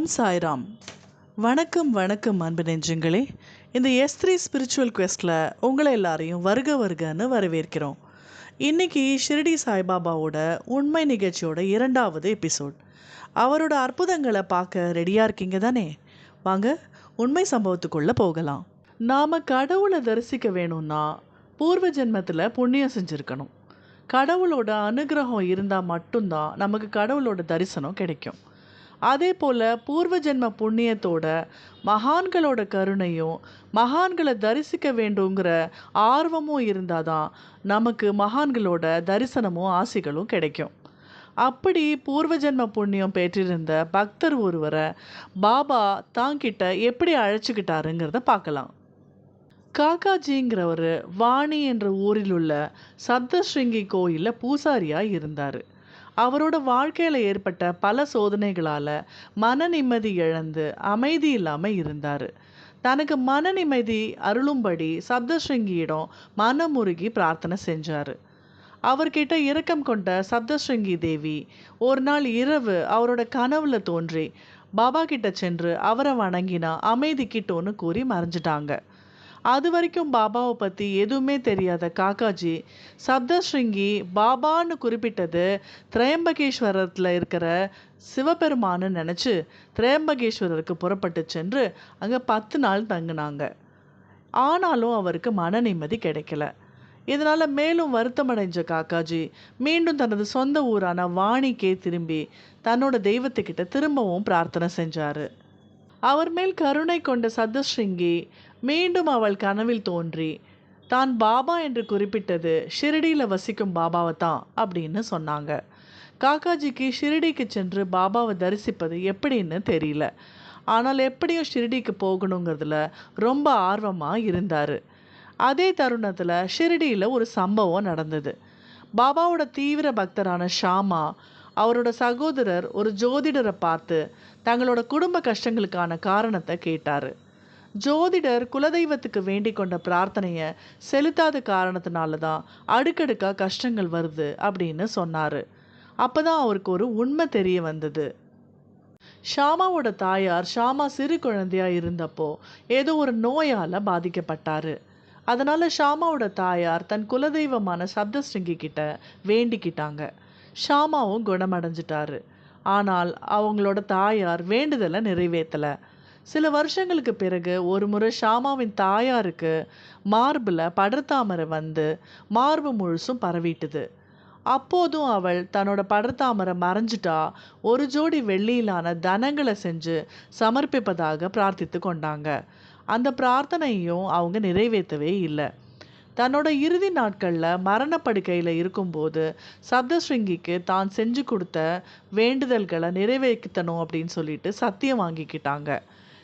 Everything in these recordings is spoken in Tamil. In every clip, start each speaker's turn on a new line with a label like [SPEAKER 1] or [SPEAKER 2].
[SPEAKER 1] ஓம் சாய்ராம். வணக்கம் வணக்கம் அன்பு நெஞ்சங்களே. இந்த எஸ் த்ரீ ஸ்பிரிச்சுவல் குவெஸ்ட்டில் உங்களை எல்லாரையும் வருக வருகன்னு வரவேற்கிறோம். இன்னைக்கு ஷிரடி சாய்பாபாவோட உண்மை நிகழ்ச்சியோட இரண்டாவது எபிசோட் அவரோட அற்புதங்களை பார்க்க ரெடியாக இருக்கீங்க தானே? வாங்க உண்மை சம்பவத்துக்குள்ளே போகலாம். நாம் கடவுளை தரிசிக்க வேணும்னா பூர்வ ஜென்மத்தில் புண்ணியம் செஞ்சுருக்கணும். கடவுளோட அனுகிரகம் இருந்தால் மட்டும்தான் நமக்கு கடவுளோட தரிசனம் கிடைக்கும். அதே போல் பூர்வ ஜென்ம புண்ணியத்தோட மகான்களோட கருணையும் மகான்களை தரிசிக்க வேண்டுங்கிற ஆர்வமும் இருந்தால் தான் நமக்கு மகான்களோட தரிசனமும் ஆசைகளும் கிடைக்கும். அப்படி பூர்வ ஜென்ம புண்ணியம் பெற்றிருந்த பக்தர் ஒருவரை பாபா தாங்கிட்ட எப்படி அழைச்சிக்கிட்டாருங்கிறத பார்க்கலாம். காக்காஜிங்கிறவர் வாணி என்ற ஊரில் உள்ள சப்தஸ்ருங்கி கோயிலில் பூசாரியாக இருந்தார். அவரோட வாழ்க்கையில் ஏற்பட்ட பல சோதனைகளால் மன நிம்மதி இழந்து அமைதி இல்லாமல் இருந்தார். தனக்கு மன நிம்மதி அருளும்படி சப்தஸ்ருங்கியிடம் மனமுருகி பிரார்த்தனை செஞ்சார். அவர்கிட்ட இரக்கம் கொண்ட சப்தஸ்ருங்கி தேவி ஒரு நாள் இரவு அவரோட கனவுல தோன்றி பாபா கிட்ட சென்று அவரை வணங்கினா அமைதி கிட்டோன்னு கூறி மறைஞ்சிட்டாங்க. அது வரைக்கும் பாபாவை பற்றி எதுவுமே தெரியாத காக்காஜி சப்தஸ்ருங்கி பாபான்னு குறிப்பிட்டது திரையம்பகேஸ்வரத்தில் இருக்கிற சிவபெருமான்னு நினச்சி திரையம்பகேஸ்வரருக்கு புறப்பட்டு சென்று அங்கே பத்து நாள் தங்கினாங்க. ஆனாலும் அவருக்கு மன நிம்மதி கிடைக்கல. இதனால் மேலும் வருத்தமடைஞ்ச காக்காஜி மீண்டும் தனது சொந்த ஊரான வாணிக்கே திரும்பி தன்னோட தெய்வத்துக்கிட்ட திரும்பவும் பிரார்த்தனை செஞ்சார். அவர் மேல் கருணை கொண்ட சத்தஸ்ருங்கி மீண்டும் அவள் கனவில் தோன்றி தான் பாபா என்று குறிப்பிட்டது ஷிரடியில் வசிக்கும் பாபாவை தான் அப்படின்னு சொன்னாங்க. காக்காஜிக்கு ஷிரடிக்கு சென்று பாபாவை தரிசிப்பது எப்படின்னு தெரியல. ஆனால் எப்படியும் ஷிரடிக்கு போகணுங்கிறதுல ரொம்ப ஆர்வமாக இருந்தார். அதே தருணத்தில் ஷிரடியில் ஒரு சம்பவம் நடந்தது. பாபாவோட தீவிர பக்தரான ஷாமா அவரோட சகோதரர் ஒரு ஜோதிடரை பார்த்து தங்களோட குடும்ப கஷ்டங்களுக்கான காரணத்தை கேட்டார். ஜோதிடர் குலதெய்வத்துக்கு வேண்டிக் கொண்ட பிரார்த்தனையை செலுத்தாத காரணத்தினால தான் அடுக்கடுக்காக கஷ்டங்கள் வருது அப்படின்னு சொன்னார். அப்போ தான் அவருக்கு ஒரு உண்மை தெரிய வந்தது. ஷாமாவோட தாயார் ஷாமா சிறு குழந்தையாக இருந்தப்போ ஏதோ ஒரு நோயால் பாதிக்கப்பட்டார். அதனால் ஷாமாவோட தாயார் தன் குலதெய்வமான சப்தஸ்ருங்கி கிட்ட வேண்டிக்கிட்டாங்க. ஷாமாவும் குணமடைஞ்சிட்டாரு. ஆனால் அவங்களோட தாயார் வேண்டுதலை நிறைவேற்றலை சில வருஷங்களுக்கு பிறகு ஒரு முறை ஷாமாவின் தாயாருக்கு மார்பில் படர்தாமரை வந்து மார்பு முழுசும் பரவிட்டுது. அப்போதும் அவள் தன்னோட படர்தாமரை மறைஞ்சிட்டா ஒரு ஜோடி வெள்ளியிலான தனங்களை செஞ்சு சமர்ப்பிப்பதாக பிரார்த்தித்து கொண்டாங்க. அந்த பிரார்த்தனையும் அவங்க நிறைவேற்றவே இல்லை. தன்னோட இறுதி நாட்களில் மரணப்படுக்கையில் இருக்கும்போது சப்தஸ்ருங்கிக்கு தான் செஞ்சு கொடுத்த வேண்டுதல்களை நிறைவேற்றணும் அப்படின்னு சொல்லிட்டு சத்தியம் வாங்கிக்கிட்டாங்க.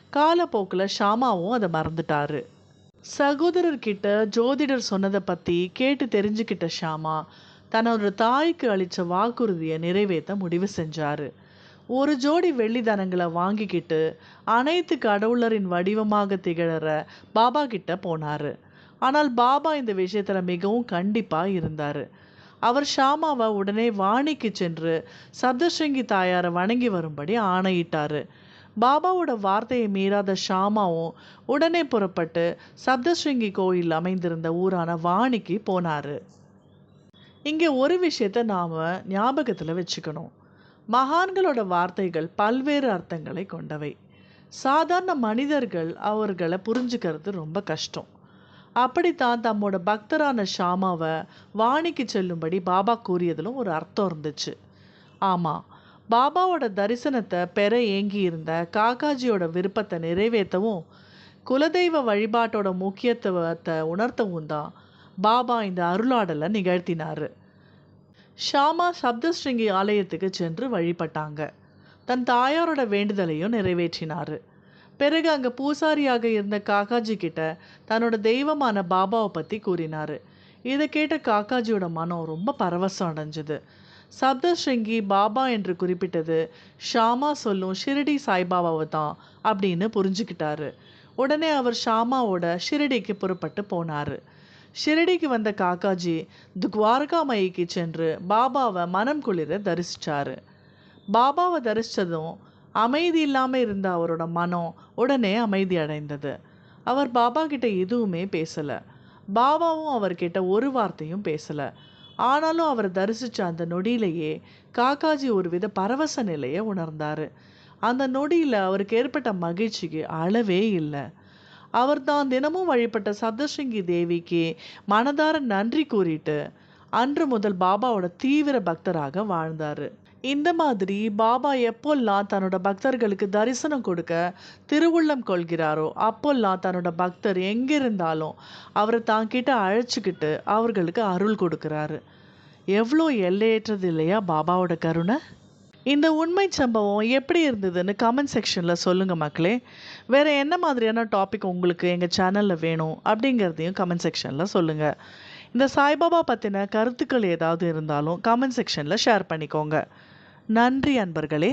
[SPEAKER 1] காலப்போக்கில் ஷாமாவும் அதை மறந்துட்டாரு. சகோதரர்கிட்ட ஜோதிடர் சொன்னதை பற்றி கேட்டு தெரிஞ்சுக்கிட்ட ஷாமா தன்னோட தாய்க்கு அளித்த வாக்குறுதியை நிறைவேற்ற முடிவு செஞ்சார். ஒரு ஜோடி வெள்ளி தனங்களை வாங்கிக்கிட்டு அனைத்து கடவுளரின் வடிவமாக திகழற பாபா கிட்ட போனார். ஆனால் பாபா இந்த விஷயத்தில் மிகவும் கண்டிப்பாக இருந்தார். அவர் ஷாமாவை உடனே வாணிக்கு சென்று சப்தஸ்ருங்கி தாயாரை வணங்கி வரும்படி ஆணையிட்டார். பாபாவோட வார்த்தையை மீறாத ஷாமாவும் உடனே புறப்பட்டு சப்தஸ்ருங்கி கோயில் அமைந்திருந்த ஊரான வாணிக்கு போனார். இங்கே ஒரு விஷயத்த நாம் ஞாபகத்தில் வச்சுக்கணும். மகான்களோட வார்த்தைகள் பல்வேறு அர்த்தங்களை கொண்டவை. சாதாரண மனிதர்கள் அவர்களை புரிஞ்சுக்கிறது ரொம்ப கஷ்டம். அப்படித்தான் தம்மோட பக்தரான ஷாமாவை வாணிக்கு செல்லும்படி பாபா கூறியதிலும் ஒரு அர்த்தம் இருந்துச்சு. ஆமாம் பாபாவோட தரிசனத்தை பெற ஏங்கி இருந்த காக்காஜியோட விருப்பத்தை நிறைவேற்றவும் குலதெய்வ வழிபாட்டோட முக்கியத்துவத்தை உணர்த்தவும் தான் பாபா இந்த அருளாடலை நிகழ்த்தினார். ஷாமா சப்தஸ்ருங்கி ஆலயத்துக்கு சென்று வழிபட்டாங்க. தன் தாயாரோட வேண்டுதலையும் நிறைவேற்றினார். பிறகு அங்கே பூசாரியாக இருந்த காக்காஜி கிட்ட தன்னோட தெய்வமான பாபாவை பற்றி கூறினார். இதை கேட்ட காக்காஜியோட மனம் ரொம்ப பரவசம் அடைஞ்சது. சப்தஸ்ருங்கி பாபா என்று குறிப்பிட்டது ஷாமா சொல்லும் ஷிரடி சாய்பாபாவை தான் அப்படின்னு புரிஞ்சுக்கிட்டாரு. உடனே அவர் ஷாமாவோட ஷிரடிக்கு புறப்பட்டு போனார். ஷிரடிக்கு வந்த காக்காஜி துவாரகாமயிக்கு சென்று பாபாவை மனம் குளிர தரிசிச்சாரு. பாபாவை தரிசித்ததும் அமைதி இல்லாமல் இருந்த அவரோட மனம் உடனே அமைதி அடைந்தது. அவர் பாபா கிட்ட எதுவுமே பேசலை. பாபாவும் அவர்கிட்ட ஒரு வார்த்தையும் பேசலை. ஆனாலும் அவர் தரிசித்த அந்த நொடியிலேயே காக்காஜி ஒரு வித பரவச நிலையை உணர்ந்தார். அந்த நொடியில் அவருக்கு ஏற்பட்ட மகிழ்ச்சிக்கு அளவே இல்லை. அவர் தான் தினமும் வழிபட்ட சப்தசிங்கி தேவிக்கு மனதார நன்றி கூறிட்டு அன்று முதல் பாபாவோட தீவிர பக்தராக வாழ்ந்தார். இந்த மாதிரி பாபா எப்போல்லாம் தன்னோட பக்தர்களுக்கு தரிசனம் கொடுக்க திருவுள்ளம் கொள்கிறாரோ அப்போல்லாம் தன்னோட பக்தர் எங்கிருந்தாலும் அவரை தாங்கிட்ட அழைச்சிக்கிட்டு அவர்களுக்கு அருள் கொடுக்குறாரு. எவ்வளோ எல்லையற்றது இல்லையா பாபாவோட கருணை? இந்த உண்மை சம்பவம் எப்படி இருந்ததுன்னு கமெண்ட் செக்ஷனில் சொல்லுங்கள் மக்களே. வேறு என்ன மாதிரியான டாபிக் உங்களுக்கு எங்கள் சேனலில் வேணும் அப்படிங்கிறதையும் கமெண்ட் செக்ஷனில் சொல்லுங்கள் இந்த சாய்பாபா பற்றின கருத்துக்கள் ஏதாவது இருந்தாலும் கமெண்ட் செக்ஷனில் ஷேர் பண்ணிக்கோங்க. நன்றி அன்பர்களே.